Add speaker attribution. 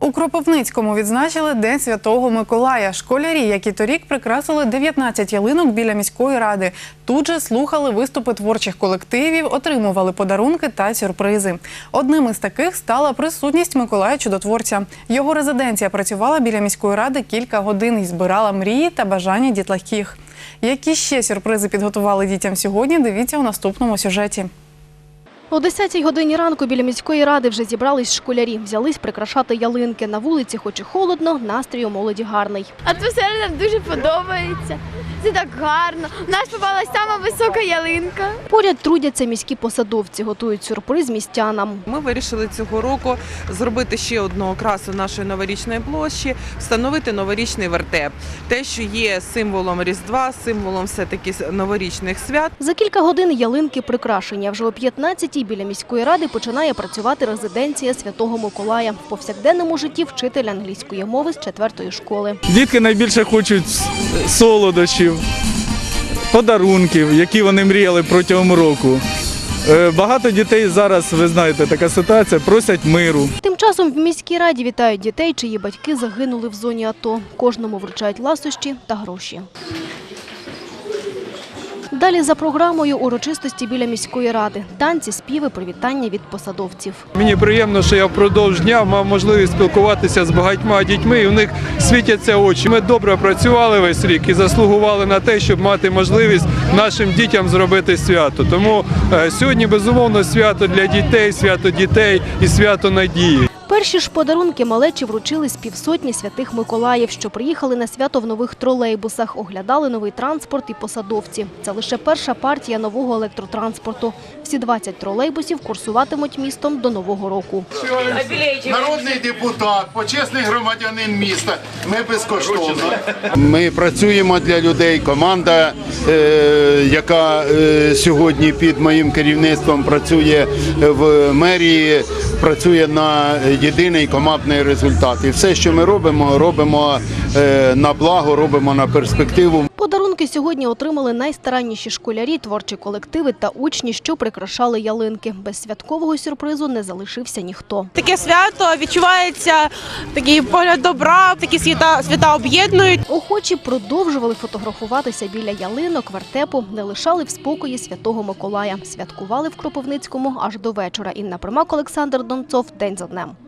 Speaker 1: У Кропивницькому відзначили День Святого Миколая. Школярі, які торік прикрасили 19 ялинок біля міської ради. Тут же слухали виступи творчих колективів, отримували подарунки та сюрпризи. Одним із таких стала присутність Миколая Чудотворця. Його резиденція працювала біля міської ради кілька годин і збирала мрії та бажання дітлахів. Які ще сюрпризи підготували дітям сьогодні? Дивіться у наступному сюжеті.
Speaker 2: О 10-й годині ранку біля міської ради вже зібрались школярі. Взялись прикрашати ялинки. На вулиці, хоч і холодно, настрій у молоді гарний.
Speaker 3: Атмосфера нам дуже подобається. Це так гарно. У нас попалась сама висока ялинка.
Speaker 2: Поряд трудяться міські посадовці, готують сюрприз містянам.
Speaker 4: Ми вирішили цього року зробити ще одну окрасу нашої новорічної площі, встановити новорічний вертеп. Те, що є символом Різдва, символом все-таки новорічних свят.
Speaker 2: За кілька годин ялинки прикрашені. Вже о 15-й біля міської ради починає працювати резиденція Святого Миколая. В повсякденному житті вчитель англійської мови з 4-ї школи.
Speaker 5: Дітки найбільше хочуть солодощів, подарунків, які вони мріяли протягом року. Е, Багато дітей зараз, ви знаєте, така ситуація, просять миру.
Speaker 2: Тим часом в міській раді вітають дітей, чиї батьки загинули в зоні АТО. Кожному вручають ласощі та гроші. Далі за програмою урочистості біля міської ради. Танці, співи, привітання від посадовців.
Speaker 6: Мені приємно, що я впродовж дня мав можливість спілкуватися з багатьма дітьми, і в них світяться очі. Ми добре працювали весь рік і заслугували на те, щоб мати можливість нашим дітям зробити свято. Тому е, сьогодні безумовно свято для дітей, свято дітей і свято надії.
Speaker 2: Перші ж подарунки малечі вручили з півсотні святих Миколаїв, що приїхали на свято в нових тролейбусах, оглядали новий транспорт і посадовці. Це лише перша партія нового електротранспорту. Всі 20 тролейбусів курсуватимуть містом до нового року.
Speaker 7: Народний депутат, почесний громадянин міста. Ми безкоштовно. Ми працюємо для людей. Команда, е, яка е, сьогодні під моїм керівництвом працює в мерії, працює на єдиний командний результат. І все, що ми робимо, робимо е, на благо, робимо на перспективу.
Speaker 2: Подарунки сьогодні отримали найстаранніші школярі, творчі колективи та учні, що прикрашали ялинки. Без святкового сюрпризу не залишився ніхто.
Speaker 8: Таке свято відчувається такий погляд добра, такі свята свята об'єднують.
Speaker 2: Охочі продовжували фотографуватися біля ялинок, вертепу, не лишали в спокої Святого Миколая. Святкували в Кропивницькому аж до вечора. Інна Примак, Олександр Донцов. День за днем.